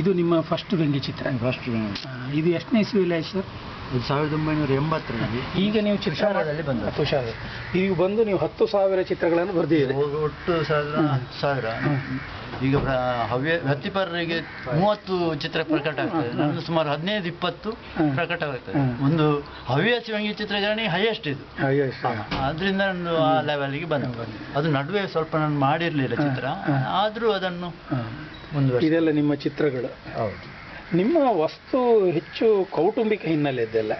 ಇದು ನಿಮ್ಮ ಫಸ್ಟ್ ವ್ಯಂಗ್ಯ ಚಿತ್ರ. ಫಸ್ಟ್ ಇದು ಎಷ್ಟನೇ ಇಸ್ವಿಯಲ್ಲಿ ಆಯ್ತು ಸರ್? ಇದು ಸಾವಿರದ ಒಂಬೈನೂರ ಎಂಬತ್ತರಲ್ಲಿ. ಈಗ ನೀವು ತುಷಾರದಲ್ಲಿ ಬಂದದ್ದು. ತುಷಾರ ಈಗ ಬಂದು ನೀವು ಹತ್ತು ಸಾವಿರ ಚಿತ್ರಗಳನ್ನು ಬರೆದಿದ್ದೀರಿ. ಒಟ್ಟು ಸಾವಿರ ಹತ್ತು ಸಾವಿರ. ಈಗ ಹವ್ಯ ವೃತ್ತಿಪರರಿಗೆ ಮೂವತ್ತು ಚಿತ್ರ ಪ್ರಕಟ ಆಗ್ತದೆ. ನಮ್ದು ಸುಮಾರು ಹದಿನೈದು ಇಪ್ಪತ್ತು. ಪ್ರಕಟವಾಗ್ತದೆ ಒಂದು ಹವ್ಯಾಸಿ ವ್ಯಂಗ್ಯ ಚಿತ್ರಗಾರಣಿಗೆ ಹೈಯೆಸ್ಟ್ ಇದು. ಅದರಿಂದ ನಾನು ಆ ಲೆವೆಲ್ಗೆ ಬಂದು ಅದು ನಡುವೆ ಸ್ವಲ್ಪ ನಾನು ಮಾಡಿರಲಿಲ್ಲ ಚಿತ್ರ. ಆದ್ರೂ ಅದನ್ನು ಇದೆಲ್ಲ ನಿಮ್ಮ ಚಿತ್ರಗಳು. ಹೌದು. ನಿಮ್ಮ ವಸ್ತು ಹೆಚ್ಚು ಕೌಟುಂಬಿಕ ಹಿನ್ನೆಲೆ ಇದೆಲ್ಲ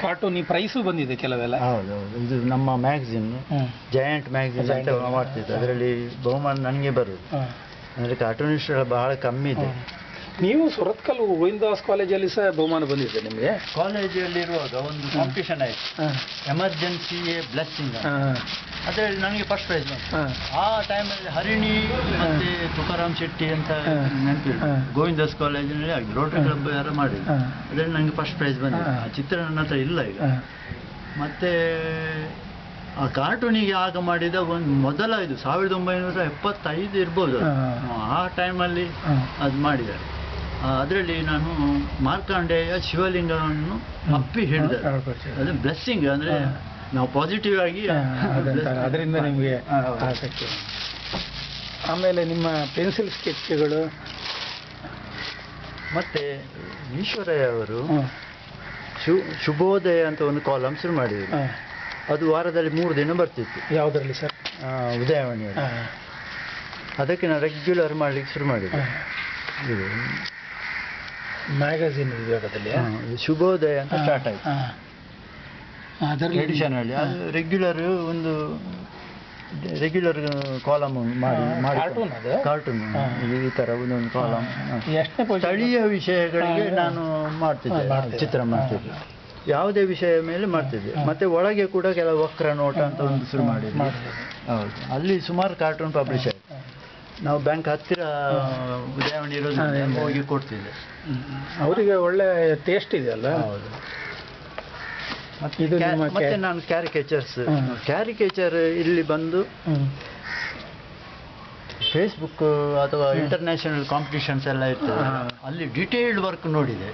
ಕಾರ್ಟೂನ್ ಈ ಪ್ರೈಸು ಬಂದಿದೆ ಕೆಲವೆಲ್ಲ. ಹೌದು ಹೌದು. ಇದು ನಮ್ಮ ಮ್ಯಾಗಝಿನ್. ಜಯಂಟ್ ಮ್ಯಾಗಝಿನ್ ಅಂತ. ಮಾಡ್ತಿದ್ದೆ ಅದರಲ್ಲಿ ಬಹುಮಾನ ನನಗೆ ಬರುದು ಹಾ. ಅಂದ್ರೆ ಕಾರ್ಟೂನಿಸ್ಟ್ ಬಹಳ ಕಮ್ಮಿ ಇದೆ. ನೀವು ಸುರತ್ಕಲ್ ಗೋವಿಂದಾಸ್ ಕಾಲೇಜಲ್ಲಿ ಸಹ ಬಹುಮಾನ ಬಂದಿದೆ ನಿಮಗೆ? ಕಾಲೇಜಲ್ಲಿ ಇರುವಾಗ ಒಂದು ಕಾಂಪಿಟೇಷನ್ ಆಯ್ತು. ಎಮರ್ಜೆನ್ಸಿ ಬ್ಲೆಸ್ಸಿಂಗ್ ಅದರಲ್ಲಿ ನನಗೆ ಫಸ್ಟ್ ಪ್ರೈಸ್ ಬಂತು. ಆ ಟೈಮಲ್ಲಿ ಹರಿಣಿ ಮತ್ತೆ ತುಕಾರಾಮ್ ಶೆಟ್ಟಿ ಅಂತ ನೆನಪಿ ನೆನಪಿಲ್ಲ ಗೋವಿಂದಾಸ್ ಕಾಲೇಜಿನಲ್ಲಿ ಆಗಿ ರೋಟರಿ ಕ್ಲಬ್ ಯಾರು ಮಾಡಿದ್ರು ಅದರಲ್ಲಿ ನನಗೆ ಫಸ್ಟ್ ಪ್ರೈಸ್ ಬಂದಿದೆ. ಆ ಚಿತ್ರ ನನ್ನ ಹತ್ರ ಇಲ್ಲ ಈಗ. ಮತ್ತೆ ಆ ಕಾರ್ಟೂನಿಗೆ ಆಗ ಮಾಡಿದ ಒಂದು ಮೊದಲ ಇದು ಸಾವಿರದ ಒಂಬೈನೂರ ಎಪ್ಪತ್ತೈದು ಇರ್ಬೋದು. ಆ ಟೈಮಲ್ಲಿ ಅದು ಮಾಡಿದ್ದಾರೆ. ಅದರಲ್ಲಿ ನಾನು ಮಾರ್ಕಾಂಡೇಯ ಶಿವಲಿಂಗವನ್ನು ಅಪ್ಪಿ ಹೇಳಿದೆ ಅದು ಬ್ಲೆಸ್ಸಿಂಗ್ ಅಂದ್ರೆ ನಾವು ಪಾಸಿಟಿವ್ ಆಗಿ ಅದರಿಂದ ನಿಮಗೆ ಆಸಕ್ತಿ. ಆಮೇಲೆ ನಿಮ್ಮ ಪೆನ್ಸಿಲ್ ಸ್ಕೆಚ್ಗಳು? ಮತ್ತೆ ಈಶ್ವರಯ್ಯ ಅವರು ಶು- ಶುಭೋದಯ ಅಂತ ಒಂದು ಕಾಲಮ್ ಶುರು ಮಾಡಿದ್ರು. ಅದು ವಾರದಲ್ಲಿ ಮೂರು ದಿನ ಬರ್ತಿತ್ತು. ಯಾವುದರಲ್ಲಿ ಸರ್? ಉದಯವಾಣಿಯಲ್ಲಿ. ಅದಕ್ಕೆ ನಾನು ರೆಗ್ಯುಲರ್ ಮಾಡ್ಲಿಕ್ಕೆ ಶುರು ಮಾಡಿದೆ ಇದು ಮ್ಯಾಗಝಿನ್ ವಿಭಾಗದಲ್ಲಿ ಶುಭೋದಯ ಅಂತ ಸ್ಟಾರ್ಟ್ ಆಯ್ತು. ಅದರಲ್ಲಿ ಎಡಿಷನ್ ಅಲ್ಲಿ. ಅದು ರೆಗ್ಯುಲರ್ ಒಂದು ರೆಗ್ಯುಲರ್ ಕಾಲಮ್ ಮಾಡಿ ಮಾಡಿ. ಕಾರ್ಟೂನ್? ಕಾರ್ಟೂನ್ ಈ ತರ ಒಂದೊಂದು ಕಾಲಮ್ ಸ್ಥಳೀಯ ವಿಷಯಗಳಿಗೆ ನಾನು ಮಾಡ್ತಿದ್ದೆ. ಚಿತ್ರ ಮಾಡ್ತಿದ್ದೆ. ಯಾವುದೇ ವಿಷಯ ಮೇಲೆ ಮಾಡ್ತಿದ್ದೆ. ಮತ್ತೆ ಒಳಗೆ ಕೂಡ ಕೆಲವು ವಕ್ರ ನೋಟ ಅಂತ ಒಂದು ಶುರು ಮಾಡಿದ್ದೆ ಹೌದು. ಅಲ್ಲಿ ಸುಮಾರು ಕಾರ್ಟೂನ್ ಪಬ್ಲಿಷ್ ನಾವು ಬ್ಯಾಂಕ್ ಹತ್ತಿರ ಉದಯವಾಣಿ ಇರೋದ್ರಿಂದ ಹೋಗಿ ಕೊಡ್ತಿದ್ದೆ. ಅವರಿಗೆ ಒಳ್ಳೆ ಟೇಸ್ಟ್ ಇದೆಯಲ್ಲ ಹೌದು. ಮತ್ತೆ ನಾನು ಕ್ಯಾರಿಕೇಚರ್ಸ್. ಕ್ಯಾರಿಕೇಚರ್ ಇಲ್ಲಿ ಬಂದು. ಫೇಸ್ಬುಕ್ ಅಥವಾ ಇಂಟರ್ನ್ಯಾಷನಲ್ ಕಾಂಪಿಟೇಷನ್ಸ್ ಎಲ್ಲ ಇರ್ತದೆ. ಅಲ್ಲಿ ಡಿಟೇಲ್ಡ್ ವರ್ಕ್ ನೋಡಿದೆ.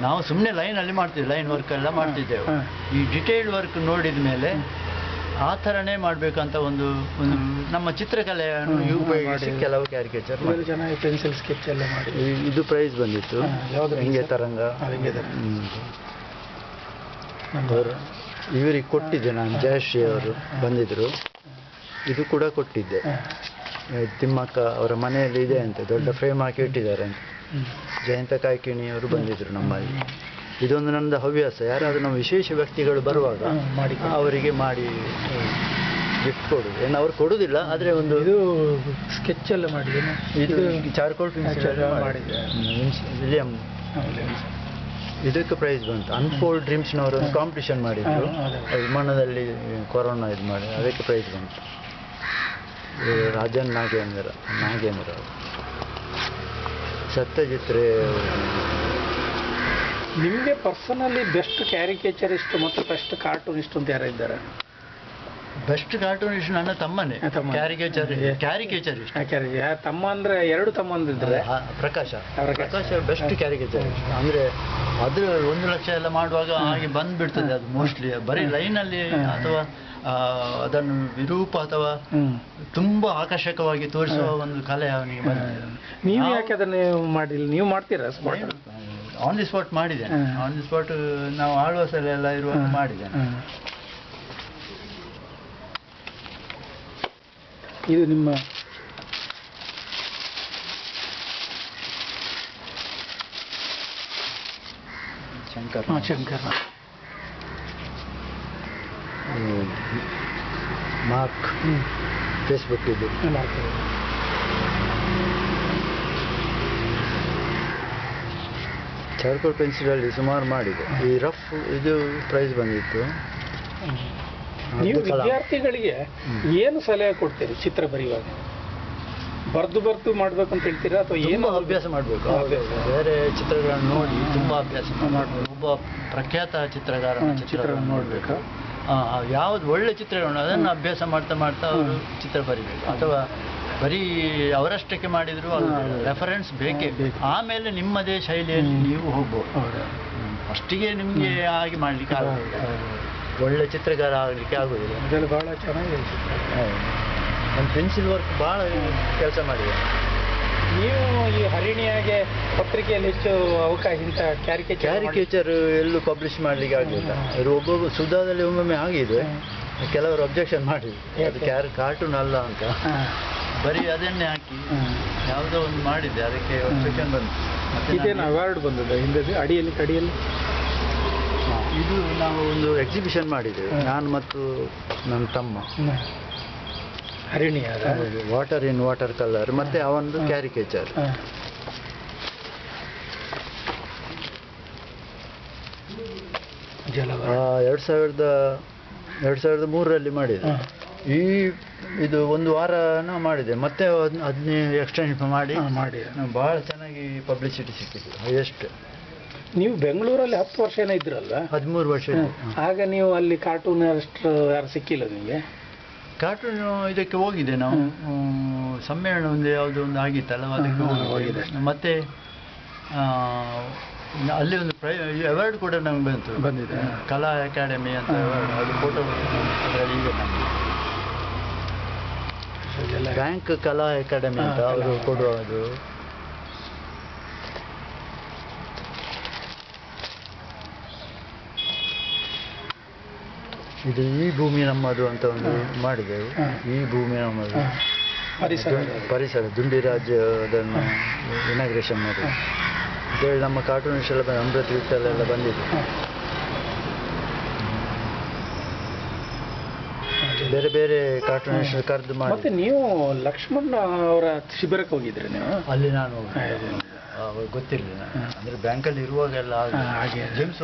ನಾವು ಸುಮ್ಮನೆ ಲೈನಲ್ಲಿ ಮಾಡ್ತೀವಿ ಲೈನ್ ವರ್ಕ್ ಎಲ್ಲ ಮಾಡ್ತಿದ್ದೆವು. ಈ ಡಿಟೇಲ್ಡ್ ವರ್ಕ್ ನೋಡಿದ ಮೇಲೆ ಆ ಥರನೇ ಮಾಡಬೇಕಂತ ಒಂದು ಒಂದು ನಮ್ಮ ಚಿತ್ರಕಲೆಯನ್ನು ಉಪಯೋಗಿಸಿ ಕೆಲವು ಕ್ಯಾರಿಕೇಚರ್ ಚೆನ್ನಾಗಿ ಪೆನ್ಸಿಲ್ ಸ್ಕೆಚ್ ಎಲ್ಲ ಮಾಡಿ ಇದು ಪ್ರೈಸ್ ಬಂದಿತ್ತು. ಹಿಂಗೆ ತರಂಗ? ಇವರಿಗೆ ಕೊಟ್ಟಿದ್ದೆ ನಾನು ಜಯಶ್ರೀ ಅವರು ಬಂದಿದ್ರು. ಇದು ಕೂಡ ಕೊಟ್ಟಿದ್ದೆ. ತಿಮ್ಮಕ್ಕ ಅವರ ಮನೆಯಲ್ಲಿ ಇದೆ ಅಂತ ದೊಡ್ಡ ಫ್ರೇಮ್ ಹಾಕಿ ಇಟ್ಟಿದ್ದಾರೆ ಅಂತ. ಜಯಂತ ಕಾಯ್ಕಿಣಿ ಅವರು ಬಂದಿದ್ರು ನಮ್ಮಲ್ಲಿ. ಇದೊಂದು ನನ್ನ ಹವ್ಯಾಸ. ಯಾರಾದರೂ ನಮ್ಮ ವಿಶೇಷ ವ್ಯಕ್ತಿಗಳು ಬರುವಾಗ ಮಾಡಿ ಅವರಿಗೆ ಮಾಡಿ ಗಿಫ್ಟ್ ಕೊಡುದು. ಏನು ಅವ್ರು ಕೊಡುವುದಿಲ್ಲ ಆದರೆ ಒಂದು ಇದು ಸ್ಕೆಚ್ ಎಲ್ಲ ಮಾಡಿದ್ದೇನೆ ಇದು ಚಾರ್ಕೋಲ್ ಪೆನ್ಸಿಲ್ ಮಾಡಿದ್ದೆ. ವಿಲಿಯಂ. ಇದಕ್ಕೆ ಪ್ರೈಸ್ ಬಂತು. ಅನ್ಫೋಲ್ಡ್ ಡ್ರೀಮ್ಸ್ನವರು ಒಂದು ಕಾಂಪಿಟಿಷನ್ ಮಾಡಿದ್ರು. ವಿಮಾನದಲ್ಲಿ ಕೊರೋನಾ ಇದು ಮಾಡಿ ಅದಕ್ಕೆ ಪ್ರೈಸ್ ಬಂತು. ಇದು ರಾಜನ್ ನಾಗೇಂದ್ರ ನಾಗೇಂದ್ರ. ಸತ್ಯಜಿತ್ ರೇ ನಿಮಗೆ ಪರ್ಸನಲಿ ಬೆಸ್ಟ್ ಕ್ಯಾರಿಕೇಚರಿಸ್ಟ್ ಮತ್ತು ಬೆಸ್ಟ್ ಕಾರ್ಟೂನಿಸ್ಟ್ ಅಂತ ಯಾರು ಇದ್ದಾರೆ? ಬೆಸ್ಟ್ ಕಾರ್ಟೂನಿಸ್ಟ್ ನನ್ನ ತಮ್ಮನೇ. ಕ್ಯಾರಿಕೇಚರ್ ಕ್ಯಾರಿಕೇಚರ್ ಕ್ಯಾರಿಕೇಚರಿಸ್ಟ್ ತಮ್ಮ ಅಂದ್ರೆ ಎರಡು ತಮ್ಮಂದಿದ್ರೆ ಪ್ರಕಾಶ. ಪ್ರಕಾಶ. ಪ್ರಕಾಶ ಬೆಸ್ಟ್ ಕ್ಯಾರಿಕೇಚರ್ ಅಂದ್ರೆ ಅದ್ರ ಒಂದು ಲಕ್ಷ ಎಲ್ಲ ಮಾಡುವಾಗ ಹಾಗೆ ಬಂದ್ಬಿಡ್ತದೆ ಅದು ಮೋಸ್ಟ್ಲಿ ಬರೀ ಲೈನಲ್ಲಿ ಅಲ್ಲಿ ಅಥವಾ ಅದನ್ನು ವಿರೂಪ ಅಥವಾ ತುಂಬಾ ಆಕರ್ಷಕವಾಗಿ ತೋರಿಸುವ ಒಂದು ಕಲೆ ಅವನಿಗೆ ಬಂದಿದೆ. ನೀವು ಯಾಕೆ ಅದನ್ನ ಮಾಡಿಲ್ಲ? ನೀವು ಮಾಡ್ತೀರಾ? ಆನ್ ದಿ ಸ್ಪಾಟ್ ಮಾಡಿದ್ದೇನೆ. ಆನ್ ದಿ ಸ್ಪಾಟ್ ನಾವು ಆಳ್ವಾಸಲೆಲ್ಲ ಎಲ್ಲ ಇರುವಾಗ ಮಾಡಿದ್ದೇನೆ. ಇದು ನಿಮ್ಮ ಶಂಕರ್. ಶಂಕರ್. ಮಾರ್ಕ್. ಫೇಸ್ಬುಕ್ ಇದು. ಚಾರ್ಕೋಲ್ ಪೆನ್ಸಿಲಲ್ಲಿ ಸುಮಾರು ಮಾಡಿದೆ. ಈ ರಫ್ ಇದು ಪ್ರೈಸ್ ಬಂದಿತ್ತು. ನೀವು ವಿದ್ಯಾರ್ಥಿಗಳಿಗೆ ಏನು ಸಲಹೆ ಕೊಡ್ತೀರಿ ಚಿತ್ರ ಬರೆಯುವಾಗ? ಬರ್ದು ಬರ್ದು ಮಾಡ್ಬೇಕು ಅಂತ ಹೇಳ್ತೀರಾ ಅಥವಾ ಏನು ಅಭ್ಯಾಸ ಮಾಡಬೇಕು. ಬೇರೆ ಚಿತ್ರಗಳನ್ನು ನೋಡಿ ತುಂಬಾ ಅಭ್ಯಾಸ ಮಾಡಬೇಕು. ಒಬ್ಬ ಪ್ರಖ್ಯಾತ ಚಿತ್ರಗಾರನ ಚಿತ್ರಗಳನ್ನು ನೋಡ್ಬೇಕು. ಯಾವ್ದು ಒಳ್ಳೆ ಚಿತ್ರಗಳನ್ನು ಅದನ್ನು ಅಭ್ಯಾಸ ಮಾಡ್ತಾ ಮಾಡ್ತಾ ಅವರು ಚಿತ್ರ ಬರಿಬೇಕು. ಅಥವಾ ಬರೀ ಅವರಷ್ಟಕ್ಕೆ ಮಾಡಿದ್ರು ರೆಫರೆನ್ಸ್ ಬೇಕೇ. ಬೇಕು. ಆಮೇಲೆ ನಿಮ್ಮದೇ ಶೈಲಿಯಲ್ಲಿ ನೀವು ಹೋಗ್ಬೋದು. ಫಸ್ಟಿಗೆ ನಿಮಗೆ ಹಾಗೆ ಮಾಡಲಿಕ್ಕೆ ಆಗೋದಿಲ್ಲ. ಒಳ್ಳೆ ಚಿತ್ರಗಾರ ಆಗಲಿಕ್ಕೆ ಆಗೋದಿಲ್ಲ. ಅದರಲ್ಲಿ ಬಹಳ ಚೆನ್ನಾಗಿ ನಮ್ಮ ಪೆನ್ಸಿಲ್ ವರ್ಕ್ ಭಾಳ ಕೆಲಸ ಮಾಡಿದೆ. ನೀವು ಈ ಹರಿಣಿಯಾಗೆ ಪತ್ರಿಕೆಯಲ್ಲಿ ಹೆಚ್ಚು ಅವಕಾಶ ಇಂಥ ಕ್ಯಾರಿಕೇಚರ್ ಕ್ಯಾರಿಕೇಚರ್ ಎಲ್ಲೂ ಪಬ್ಲಿಷ್ ಮಾಡಲಿಕ್ಕೆ ಆಗಲಿಲ್ಲ. ಅದು ಒಬ್ಬೊಬ್ಬ ಸುಧಾದಲ್ಲಿ ಒಮ್ಮೊಮ್ಮೆ ಆಗಿದೆ. ಕೆಲವರು ಅಬ್ಜೆಕ್ಷನ್ ಮಾಡಿದ್ರು. ಅದು? ಕ್ಯಾರ್ ಕಾರ್ಟೂನ್ ಅಲ್ಲ ಅಂತ. ಬರೀ ಅದನ್ನೇ ಹಾಕಿ ಯಾವುದೋ ಒಂದು ಮಾಡಿದೆ ಅದಕ್ಕೆ ಒಂದು ಬಂತು. ಇದೇನು ಅವಾರ್ಡ್ ಬಂದದ ಹಿಂದೆ ಅಡಿಯಲ್ಲಿ ಕಡಿಯಲ್ಲಿ? ಇದು ನಾವು ಒಂದು ಎಕ್ಸಿಬಿಷನ್ ಮಾಡಿದ್ದೇವೆ. ನಾನು ಮತ್ತು ನನ್ನ ತಮ್ಮ. Harini water in water colour ಮತ್ತೆ ಅವನದು. ಕ್ಯಾರಿಕೇಚರ್ ಎರಡ್ ಸಾವಿರದ ಎರಡು ಸಾವಿರದ ಮೂರರಲ್ಲಿ ಮಾಡಿದೆ. ಈ ಇದು ಒಂದು ವಾರನ ಮಾಡಿದೆ. ಮತ್ತೆ ಅದ್ನ- ಅದನ್ನೇ ಎಕ್ಸ್ಟೆಂಡ್ ಮಾಡಿ. ಮಾಡಿ ಬಹಳ ಚೆನ್ನಾಗಿ ಪಬ್ಲಿಸಿಟಿ ಸಿಕ್ಕಿತು ಹೈಯೆಸ್ಟ್ ನೀವು ಬೆಂಗಳೂರಲ್ಲಿ ಹತ್ತು ವರ್ಷ ಏನೋ ಇದ್ರಲ್ಲ? ಹದಿಮೂರು ವರ್ಷ ಆಗ ನೀವು ಅಲ್ಲಿ ಕಾರ್ಟೂನ್ ಅಷ್ಟು ಯಾರು ಸಿಕ್ಕಿಲ್ಲ ನಿಮಗೆ? ಕಾರ್ಟೂನ್ ಇದಕ್ಕೆ ಹೋಗಿದೆ ನಾವು. ಸಮ್ಮೇಳನ ಒಂದು ಯಾವುದೋ ಒಂದು ಆಗಿತ್ತಲ್ಲ ಅದಕ್ಕೆ ಹೋಗಿದೆ. ಮತ್ತೆ ಅಲ್ಲಿ ಒಂದು ಪ್ರೈ ಅವಾರ್ಡ್ ಕೂಡ ನಮ್ಗೆ ಬಂತು. ಬಂದಿದೆ. ಕಲಾ ಅಕಾಡೆಮಿ ಅಂತ. ಅದು ಫೋಟೋ ಅದರಲ್ಲಿ ಇದೆ ನಮಗೆ ಬ್ಯಾಂಕ್ ಕಲಾ ಅಕಾಡೆಮಿ ಅಂತ ಅವರು ಕೊಡುವುದು ಇದು ಈ ಭೂಮಿ ನಮ್ಮದು ಅಂತ ಒಂದು. ಮಾಡಿದೆವು. ಈ ಭೂಮಿ ನಮ್ಮದು. ಪರಿಸರ. ದುಂಡಿ ಪರಿಸರ ದುಂಡಿರಾಜ್ ಅದನ್ನು ಇನಾಗ್ರೇಷನ್ ಮಾಡಿ ಹ. ಅಂತೇಳಿ ನಮ್ಮ ಕಾರ್ಟೂನಿಸ್ಟ್ ಎಲ್ಲ ಅಮೃತ್ ಅಮೃತ ವಿಠಲ್ ಎಲ್ಲ ಬಂದಿದೆ ಹ. ಹಾಗೆ. ಬೇರೆ ಬೇರೆ ಕಾರ್ಟೂನ್ ಕರೆದು ಮತ್ತೆ ಮಾಡಿ ನೀವು ಲಕ್ಷ್ಮಣ್ ಅವರ ಶಿಬಿರಕ್ಕೆ ಹೋಗಿದ್ರಿ ನೀವು? ಅಲ್ಲಿ ನಾನು ಗೊತ್ತಿರ್ಲಿಲ್ಲ ಅವಾಗ ಗೊತ್ತಿರಲಿಲ್ಲ. ಅಲ್ಲಿ ಅಂದ್ರೆ ಬ್ಯಾಂಕಲ್ಲಿ ಇರುವಾಗೆಲ್ಲ ಹಾ, ಹಾಗೆ. ಜೇಮ್ಸ್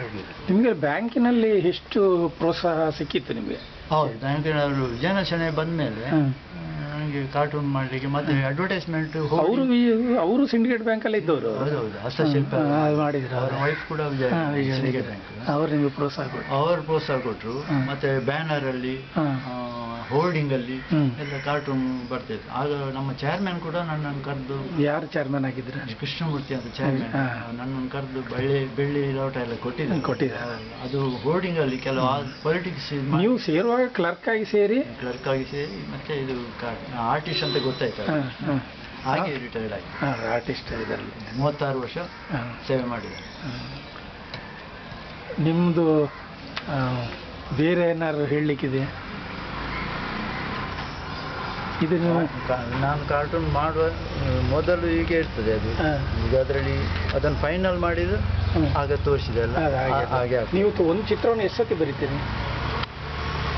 ಹೋಗಿದ್ದೆ. ನಿಮಗೆ ಬ್ಯಾಂಕಿನಲ್ಲಿ ಎಷ್ಟು ಪ್ರೋತ್ಸಾಹ ಸಿಕ್ಕಿತ್ತು ನಿಮಗೆ? ಹೌದು ಬ್ಯಾಂಕಿನವರು ವಿಜಯನ ಬಂದ ಮೇಲೆ ನನಗೆ ಕಾರ್ಟೂನ್ ಮಾಡಲಿಕ್ಕೆ ಮತ್ತೆ ಅಡ್ವರ್ಟೈಸ್ಮೆಂಟ್ ಅವರು ಅವರು ಸಿಂಡಿಕೇಟ್ ಬ್ಯಾಂಕಲ್ಲಿ ಇದ್ದವರು. ಹಸ್ತಶಿಲ್ಪ ಮಾಡಿದ್ರು. ಅವರ ವೈಫ್ ಕೂಡ ವಿಜಯ ಬ್ಯಾಂಕ್. ಅವ್ರು ನಿಮಗೆ ಪ್ರೋತ್ಸಾಹ ಕೊಟ್ಟು ಅವರು ಪ್ರೋತ್ಸಾಹ ಕೊಟ್ಟರು ಮತ್ತೆ ಬ್ಯಾನರ್ ಅಲ್ಲಿ ಹಾ. ಹೋರ್ಡಿಂಗ್ ಅಲ್ಲಿ ಹ್ಮ್. ಎಲ್ಲ ಕಾರ್ಟೂನ್ ಬರ್ತಿತ್ತು ಆಗ ನಮ್ಮ ಚೇರ್ಮನ್ ಕೂಡ ನನ್ನನ್ನು ಕರೆದು ಯಾರು ಚೇರ್ಮನ್ ಆಗಿದ್ರು? ಕೃಷ್ಣಮೂರ್ತಿ ಅಂತ ಚೇರ್ಮನ್. ನನ್ನನ್ನು ಕರೆದು ಬೆಳ್ಳಿ ಬೆಳ್ಳಿ ಲೋಟ ಎಲ್ಲ ಕೊಟ್ಟಿದ್ದೆ ಕೊಟ್ಟಿದ್ದೆ ಅದು ಹೋರ್ಡಿಂಗ್ ಅಲ್ಲಿ ಕೆಲವು ಪೊಲಿಟಿಕ್ಸ್ ನೀವು ಸೇರುವಾಗ ಕ್ಲರ್ಕ್ ಆಗಿ ಸೇರಿ? ಕ್ಲರ್ಕ್ ಆಗಿ ಸೇರಿ ಮತ್ತೆ ಇದು ಆರ್ಟಿಸ್ಟ್ ಅಂತ ಗೊತ್ತಾಯ್ತು. ಹಾಗೆ ರಿಟೈರ್ಡ್ ಆಗಿ. ಆರ್ಟಿಸ್ಟ್ ಇದರಲ್ಲಿ ಮೂವತ್ತಾರು ವರ್ಷ ಸೇವೆ ಮಾಡಿದೆ ನಿಮ್ಮದು ನಿಮ್ದು ಬೇರೆ ಏನಾದ್ರು ಹೇಳಲಿಕ್ಕಿದೆ? ಇದು ನೀವು ನಾನು ಕಾರ್ಟೂನ್ ಮಾಡುವ ಮೊದಲು ಹೀಗೆ ಇರ್ತದೆ ಅದು ಈಗ ಅದರಲ್ಲಿ ಅದನ್ನು ಫೈನಲ್ ಮಾಡಿದ್ದು ಹ್ಮ್. ಆಗ ತೋರಿಸಿದೆ ಅಲ್ಲ ಹಾಗೆ. ನೀವು ಒಂದು ಚಿತ್ರವನ್ನು ಎಷ್ಟು ಸತಿ ಬರಿತೀರಿ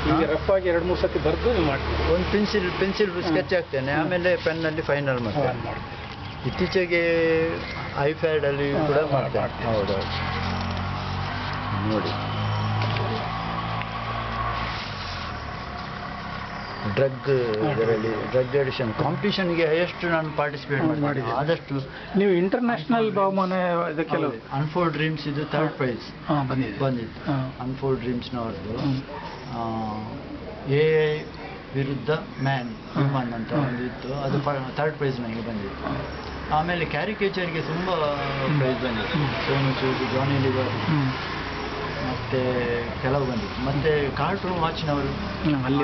ಈಗ? ರಫ್ ಆಗಿ ಎರಡು ಮೂರು ಸತಿ ಬರೆದು ನೀವು ಮಾಡ್ತೀರಿ ಒಂದು ಪೆನ್ಸಿಲ್ ಪೆನ್ಸಿಲ್ ಸ್ಕೆಚ್ ಹಾಕ್ತೇನೆ. ಆಮೇಲೆ ಪೆನ್ನಲ್ಲಿ ಫೈನಲ್ ಮಾಡ್ತೇನೆ. ಇತ್ತೀಚೆಗೆ ಐಪ್ಯಾಡ್ ಅಲ್ಲಿ ಕೂಡ ಮಾಡ್ತೇನೆ. ಹೌದೌದು ನೋಡಿ ಡ್ರಗ್ ಇದರಲ್ಲಿ ಡ್ರಗ್ ಅಡಿಷನ್ ಕಾಂಪಿಟೇಷನ್ಗೆ ಎಷ್ಟು ನಾನು ಪಾರ್ಟಿಸಿಪೇಟ್ ಮಾಡಿದ್ದೆ ಮಾಡಿದೆ ಆದಷ್ಟು ನೀವು ಇಂಟರ್ನ್ಯಾಷನಲ್ ಬಹುಮಾನ ಕೆಲವು ಅನ್ಫೋಲ್ಡ್ ಡ್ರೀಮ್ಸ್ ಇದು ಥರ್ಡ್ ಪ್ರೈಸ್ ಬಂದಿದೆ. ಬಂದಿತ್ತು. ಹಾ. ಅನ್ಫೋಲ್ಡ್ ಡ್ರೀಮ್ಸ್ನವ್ರದ್ದು ಎ ಐ ವಿರುದ್ಧ ಮ್ಯಾನ್ ಹ್ಯೂಮನ್ ಅಂತ ಹ್ಮ್. ಒಂದು ಇತ್ತು ಅದು ಥರ್ಡ್ ಪ್ರೈಸ್ ನನಗೆ ಬಂದಿತ್ತು. ಆಮೇಲೆ ಕ್ಯಾರಿಕೇಚರ್ಗೆ ತುಂಬ ಪ್ರೈಸ್ ಬಂದಿತ್ತು. ಸೋನು ಸೂದ್ ಜಾನಿ ಲಿವರ್. ಮತ್ತೆ ಕೆಲವು ಬಂದಿತ್ತು ಮತ್ತೆ ಕಾರ್ಟೂನ್ ವಾಚ್ನವರು ಅಲ್ಲಿ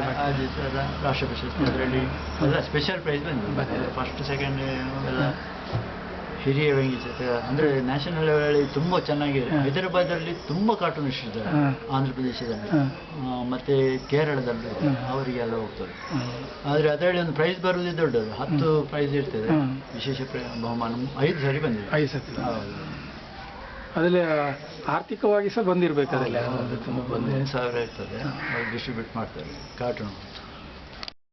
ರಾಷ್ಟ್ರ ಪ್ರಶಸ್ತಿ ಅದರಲ್ಲಿ ಎಲ್ಲ ಸ್ಪೆಷಲ್ ಪ್ರೈಸ್ ಬಂದಿದೆ. ಫಸ್ಟ್ ಸೆಕೆಂಡ್ ಎಲ್ಲ ಹಿರಿಯ ವ್ಯಂಗ್ಯ ಅಂದ್ರೆ ನ್ಯಾಷನಲ್ ಲೆವೆಲಲ್ಲಿ ತುಂಬಾ ಚೆನ್ನಾಗಿದೆ. ಹೈದರಾಬಾದ್ ಹೈದರಾಬಾದಲ್ಲಿ ತುಂಬ ಕಾರ್ಟೂನಿಸ್ಟ್ ಇದ್ದಾರೆ. ಆಂಧ್ರಪ್ರದೇಶದಲ್ಲಿ ಆಂಧ್ರ ಪ್ರದೇಶದಲ್ಲಿ. ಮತ್ತೆ ಕೇರಳದಲ್ಲಿ. ಅವರಿಗೆಲ್ಲ ಹೋಗ್ತದೆ ಆದ್ರೆ ಆದರೆ ಅದರಲ್ಲಿ ಒಂದು ಪ್ರೈಸ್ ಬರುವುದೇ ದೊಡ್ಡದು. ಹತ್ತು ಪ್ರೈಸ್ ಇರ್ತದೆ. ವಿಶೇಷ ಪ್ರೈ ಬಹುಮಾನ. ಐದು ಸರಿ ಬಂದಿದೆ. ಐದು ಸರಿ ಹೌದು. ಅದರಲ್ಲಿ ಆರ್ಥಿಕವಾಗಿ ಸಹ ಬಂದಿರ್ಬೇಕು ಅದರಲ್ಲಿ. ಸಾವಿರ ಇರ್ತದೆ ಡಿಸ್ಟ್ರಿಬ್ಯೂಟ್ ಮಾಡ್ತಾರೆ ಕಾರ್ಟೂನ್